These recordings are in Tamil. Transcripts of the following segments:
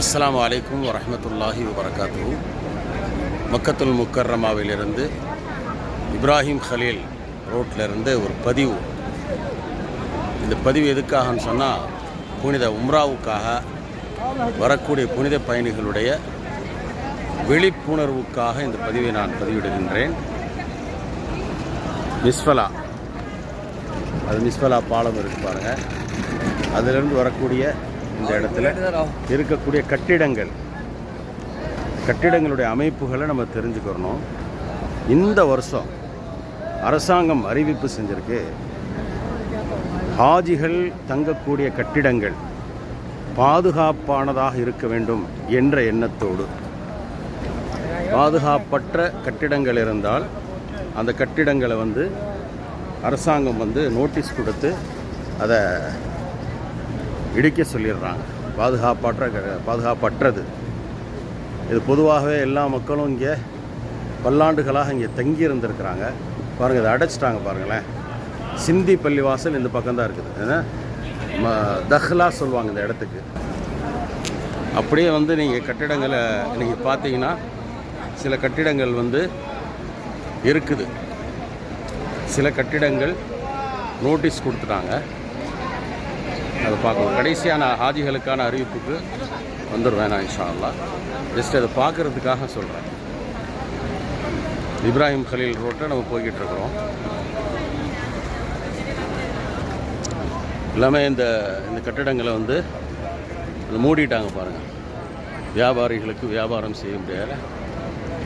அஸ்லாம் அலைக்கும் வரமத்துல்லாஹி வபரகாத்துஹு. மக்கத்துல் முக்கர்ரமாவிலிருந்து இப்ராஹிம் ஹலீல் ரோட்டிலிருந்து ஒரு பதிவு. இந்த பதிவு எதுக்காகன்னு சொன்னால் புனித உம்ராவுக்காக வரக்கூடிய புனித பயணிகளுடைய விழிப்புணர்வுக்காக இந்த பதிவை நான் பதிவிடுகின்றேன். மிஸ்வலா அது மிஸ்வலா பாலம் இருக்கு பாருங்கள் அதிலிருந்து வரக்கூடிய இந்த இடத்துல இருக்கக்கூடிய கட்டிடங்கள். கட்டிடங்களுடைய அமைப்புகளை நம்ம தெரிஞ்சுக்கிறணும். இந்த வருஷம் அரசாங்கம் அறிவிப்பு செஞ்சிருக்கு. ஹாஜிகள் தங்கக்கூடிய கட்டிடங்கள் பாதுகாப்பானதாக இருக்க வேண்டும் என்ற எண்ணத்தோடு. பாதுகாப்பற்ற கட்டிடங்கள் இருந்தால் அந்த கட்டிடங்களை வந்து அரசாங்கம் வந்து நோட்டீஸ் கொடுத்து அதை இடிக்க சொல்லிடுறாங்க. பாதுகாப்பற்ற க- பாதுகாப்பற்றது. இது பொதுவாகவே எல்லா மக்களும் இங்கே பல்லாண்டுகளாக இங்கே தங்கி இருந்திருக்கிறாங்க. பாருங்கள் இதை அடைச்சிட்டாங்க பாருங்களேன். சிந்தி பள்ளிவாசல் இந்த பக்கம்தான் இருக்குது. ஏன்னா ம தஹ்லா சொல்லுவாங்க இந்த இடத்துக்கு. அப்படியே வந்து நீங்கள் கட்டிடங்களை நீங்கள் பார்த்தீங்கன்னா சில கட்டிடங்கள் வந்து இருக்குது. சில கட்டிடங்கள் நோட்டீஸ் கொடுத்துட்டாங்க. அதை பார்க்கணும் கடைசியான ஹாஜிகளுக்கான அறிவிப்புக்கு வந்துடுவேன் நான் இன்ஷா ஜஸ்ட் அதை பார்க்கறதுக்காக சொல்கிறேன் இப்ராஹிம் கலீல் ரோட்டில் நம்ம போய்கிட்டு இருக்கிறோம். எல்லாமே இந்த இந்த கட்டிடங்களை வந்து மூடிட்டாங்க பாருங்கள் வியாபாரிகளுக்கு வியாபாரம் செய்ய முடியாத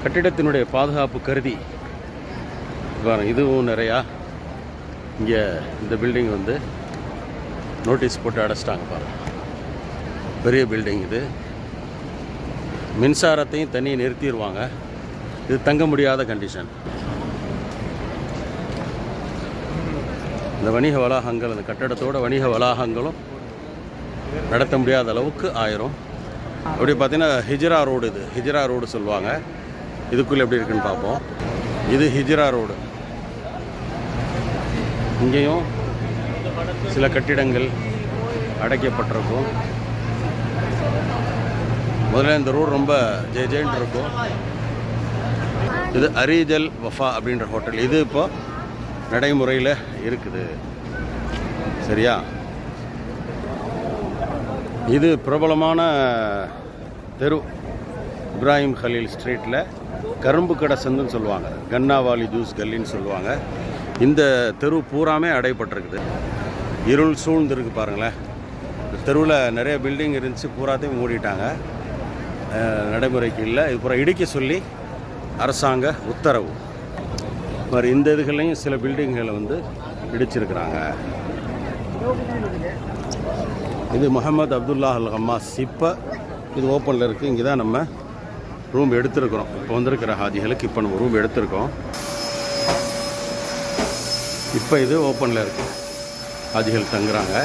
கட்டிடத்தினுடைய பாதுகாப்பு கருதி பாருங்க இதுவும் நிறையா இங்கே இந்த பில்டிங் வந்து நோட்டீஸ் போட்டு அடைச்சிட்டாங்க பாருங்க. பெரிய பில்டிங் இது. மின்சாரத்தையும் தண்ணியை நிறுத்திடுவாங்க இது தங்க முடியாத கண்டிஷன் இந்த வணிக வளாகங்கள் அந்த கட்டடத்தோட வணிக வளாகங்களும் நடத்த முடியாத அளவுக்கு ஆயிரும். அப்படி பார்த்தீங்கன்னா ஹிஜ்ரா ரோடு இது. ஹிஜ்ரா ரோடு சொல்லுவாங்க. இதுக்குள்ளே எப்படி இருக்குன்னு பார்ப்போம். இது ஹிஜ்ரா ரோடு. இங்கேயும் சில கட்டிடங்கள் அடைக்கப்பட்டிருக்கும். முதல்ல இந்த ரோடு ரொம்ப ஜெய ஜெயன்ட்டு இருக்கும். இது அரிஜல் வஃபா அப்படின்ற ஹோட்டல். இது இப்போ நடைமுறையில் இருக்குது. சரியா? இது பிரபலமான தெரு. இப்ராஹிம் ஹலீல் ஸ்ட்ரீட்டில் கரும்பு கடை சந்துன்னு சொல்லுவாங்க. கன்னாவாலி ஜூஸ் கல்லின்னு சொல்லுவாங்க. இந்த தெரு பூராமே அடைப்பட்டிருக்குது. இருள் சூழ்ந்துருக்கு பாருங்களேன். இந்த தெருவில் நிறைய பில்டிங் இருந்துச்சு பூராத்தையும் மூடிட்டாங்க. நடைமுறைக்கு இல்லை. இது பூரா இடிக்க சொல்லி அரசாங்க உத்தரவு. மாதிரி இந்த இதுகளையும் சில பில்டிங்களை வந்து இடிச்சிருக்கிறாங்க. இது முகமது அப்துல்லா அல் ஹம்மாஸ் இப்போ இது ஓப்பனில் இருக்குது இங்கே தான் நம்ம ரூம் எடுத்திருக்கிறோம். இப்போ வந்திருக்கிற ஹாஜிகளுக்கு இப்போ நம்ம ரூம் எடுத்திருக்கோம். இப்போ இது ஓப்பனில் இருக்குது ஹாஜிகள் தங்குறாங்க.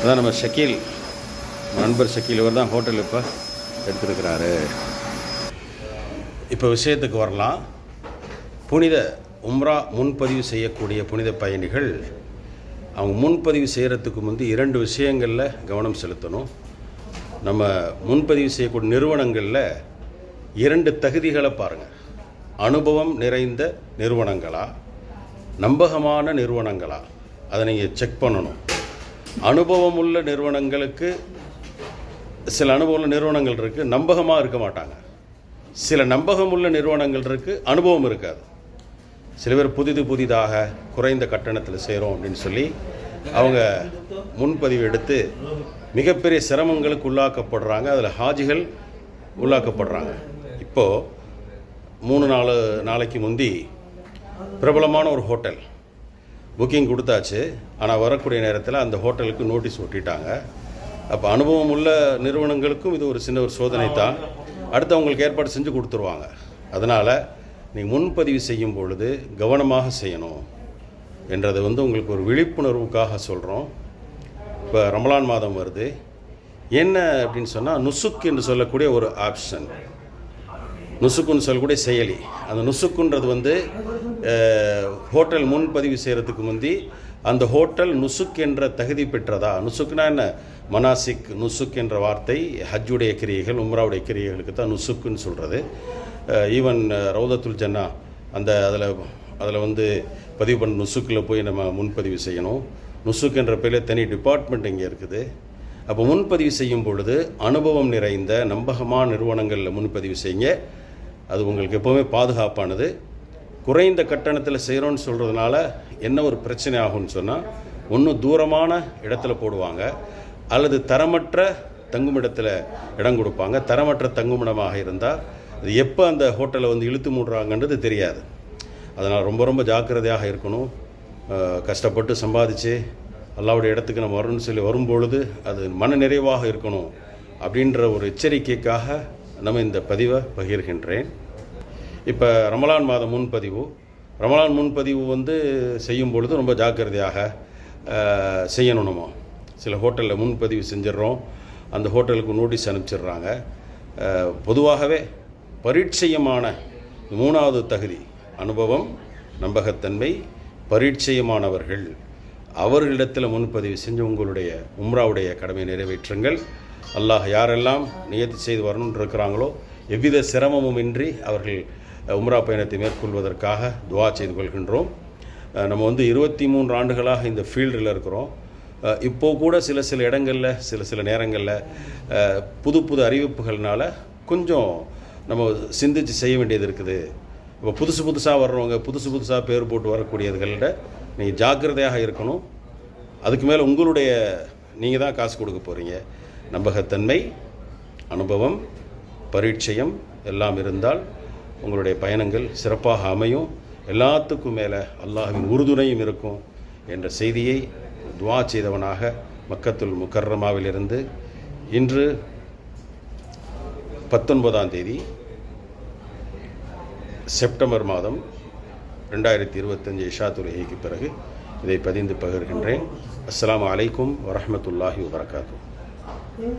அதான் நம்ம ஷக்கீல் நண்பர் ஷக்கீல் இவர் தான் ஹோட்டல் இப்போ எடுத்திருக்கிறாரு. இப்போ விஷயத்துக்கு வரலாம். புனித உம்ரா முன்பதிவு செய்யக்கூடிய புனித பயணிகள் அவங்க முன்பதிவு செய்கிறதுக்கு முந்தி இரண்டு விஷயங்களில் கவனம் செலுத்தணும். நம்ம முன்பதிவு செய்யக்கூடிய நிறுவனங்களில் இரண்டு தகுதிகளை பாருங்கள் அனுபவம் நிறைந்த நிறுவனங்களா? நம்பகமான நிறுவனங்களா? அதை நீங்கள் செக் பண்ணணும். அனுபவம் உள்ள நிறுவனங்களுக்கு சில அனுபவம் உள்ள நிறுவனங்கள் இருக்குது நம்பகமாக இருக்க மாட்டாங்க. சில நம்பகமுள்ள நிறுவனங்கள் இருக்குது அனுபவம் இருக்காது. சில பேர் புதிது புதிதாக குறைந்த கட்டணத்தில் செய்கிறோம் அப்படின்னு சொல்லி அவங்க முன்பதிவு எடுத்து மிகப்பெரிய சிரமங்களுக்கு உள்ளாக்கப்படுறாங்க. அதில் ஹாஜிகள் உள்ளாக்கப்படுறாங்க. இப்போது மூணு நாலு நாளைக்கு முந்தி பிரபலமான ஒரு ஹோட்டல். புக்கிங் கொடுத்தாச்சு. ஆனால் வரக்கூடிய நேரத்தில் அந்த ஹோட்டலுக்கு நோட்டீஸ் ஒட்டிட்டாங்க. அப்போ அனுபவம் உள்ள நிறுவனங்களுக்கும் இது ஒரு சின்ன ஒரு சோதனை தான். அடுத்து அவங்களுக்கு ஏற்பாடு செஞ்சு கொடுத்துருவாங்க. அதனால் நீங்கள் முன்பதிவு செய்யும் பொழுது கவனமாக செய்யணும் என்றதை வந்து உங்களுக்கு ஒரு விழிப்புணர்வுக்காக சொல்கிறோம் இப்போ ரமலான் மாதம் வருது. என்ன அப்படின்னு சொன்னால் நுசுக் என்று சொல்லக்கூடிய ஒரு ஆப்ஷன் நுசுக்குன்னு சொல்லக்கூடிய செயலி. அந்த நுசுக்குன்றது வந்து ஹோட்டல் முன்பதிவு செய்கிறதுக்கு முந்தி அந்த ஹோட்டல் நுசுக் என்ற தகுதி பெற்றதா? நுசுக்னா என்ன? மனாசிக் நுசுக் என்ற வார்த்தை ஹஜ்ஜுடைய கிரியைகள் உம்ராவுடைய கிரியைகளுக்கு தான் நுசுக்குன்னு சொல்கிறது ஈவன் ரவுதத்துல் ஜன்னா அந்த அதில் அதில் வந்து பதிவு பண்ண நுசுக்கில் போய் நம்ம முன்பதிவு செய்யணும். நுசுக் என்ற பேரில் தனி டிபார்ட்மெண்ட் இங்கே இருக்குது. அப்போ முன்பதிவு செய்யும் பொழுது அனுபவம் நிறைந்த நம்பகமான நிறுவனங்களில் முன்பதிவு செய்யுங்க. அது உங்களுக்கு எப்போவுமே பாதுகாப்பானது. குறைந்த கட்டணத்தில் செய்கிறோன்னு சொல்கிறதுனால என்ன ஒரு பிரச்சனை ஆகும்னு சொன்னால் ஒன்றும் தூரமான இடத்துல போடுவாங்க அல்லது தரமற்ற தங்குமிடத்தில் இடம் கொடுப்பாங்க. தரமற்ற தங்குமிடமாக இருந்தால் அது எப்போ அந்த ஹோட்டலை வந்து இழுத்து மூடுறாங்கன்றது தெரியாது. அதனால் ரொம்ப ரொம்ப ஜாக்கிரதையாக இருக்கணும். கஷ்டப்பட்டு சம்பாதிச்சு அல்லாவுடைய இடத்துக்கு நம்ம வரணும்னு சொல்லி வரும்பொழுது அது மன நிறைவாக இருக்கணும். அப்படின்ற ஒரு எச்சரிக்கைக்காக நம்ம இந்த பதிவை பகிர்கின்றேன். இப்போ ரமலான் மாதம் முன்பதிவு. ரமலான் முன்பதிவு வந்து செய்யும் பொழுது ரொம்ப ஜாக்கிரதையாக அஹ், செய்யணும் நம்ம. சில ஹோட்டலில் முன்பதிவு செஞ்சிடுறோம் அந்த ஹோட்டலுக்கு நோட்டீஸ் அனுப்பிச்சிடுறாங்க பொதுவாகவே பரீட்சயமான மூணாவது தகுதி அனுபவம் நம்பகத்தன்மை பரீட்சையமானவர்கள். அவர்களிடத்தில் முன்பதிவு செஞ்சு உங்களுடைய உம்ராவுடைய கடமை நிறைவேற்றுங்கள். அல்லாஹ் யாரெல்லாம் நியத்தி செய்து வரணும்னு இருக்கிறாங்களோ எவ்வித சிரமமும் இன்றி அவர்கள் உம்ரா பயணத்தை மேற்கொள்வதற்காக துவா செய்து கொள்கின்றோம். நம்ம வந்து இருபத்தி மூன்று ஆண்டுகளாக இந்த ஃபீல்டில் இருக்கிறோம். இப்போது இப்போ கூட சில சில இடங்களில் சில சில நேரங்களில் புது புது அறிவிப்புகள்னால கொஞ்சம் நம்ம சிந்தித்து செய்ய வேண்டியது இருக்குது. இப்போ புதுசு புதுசாக வர்றவங்க புதுசு புதுசாக பேர் போட்டு வரக்கூடியதுகளில் நீங்கள் ஜாக்கிரதையாக இருக்கணும். அதுக்கு மேலே உங்களுடைய நீங்கள் தான் காசு கொடுக்க போகிறீங்க நம்பகத்தன்மை அனுபவம் பரீட்சயம் எல்லாம் இருந்தால் உங்களுடைய பயணங்கள் சிறப்பாக அமையும். எல்லாத்துக்கும் மேலே அல்லாஹின் உறுதுணையும் இருக்கும் என்ற செய்தியை துவா செய்தவனாக மக்கத்துல் முக்கர்ரமாவிலிருந்து இன்று பத்தொன்பதாம் தேதி செப்டம்பர் மாதம் ரெண்டாயிரத்தி இருபத்தஞ்சி இஷா தொழுகைக்கு பிறகு இதை பதிந்து பகிர்கின்றேன். அஸ்ஸலாமு அலைக்கும் வரமத்துல்லாஹி வபரகாத்துஹு.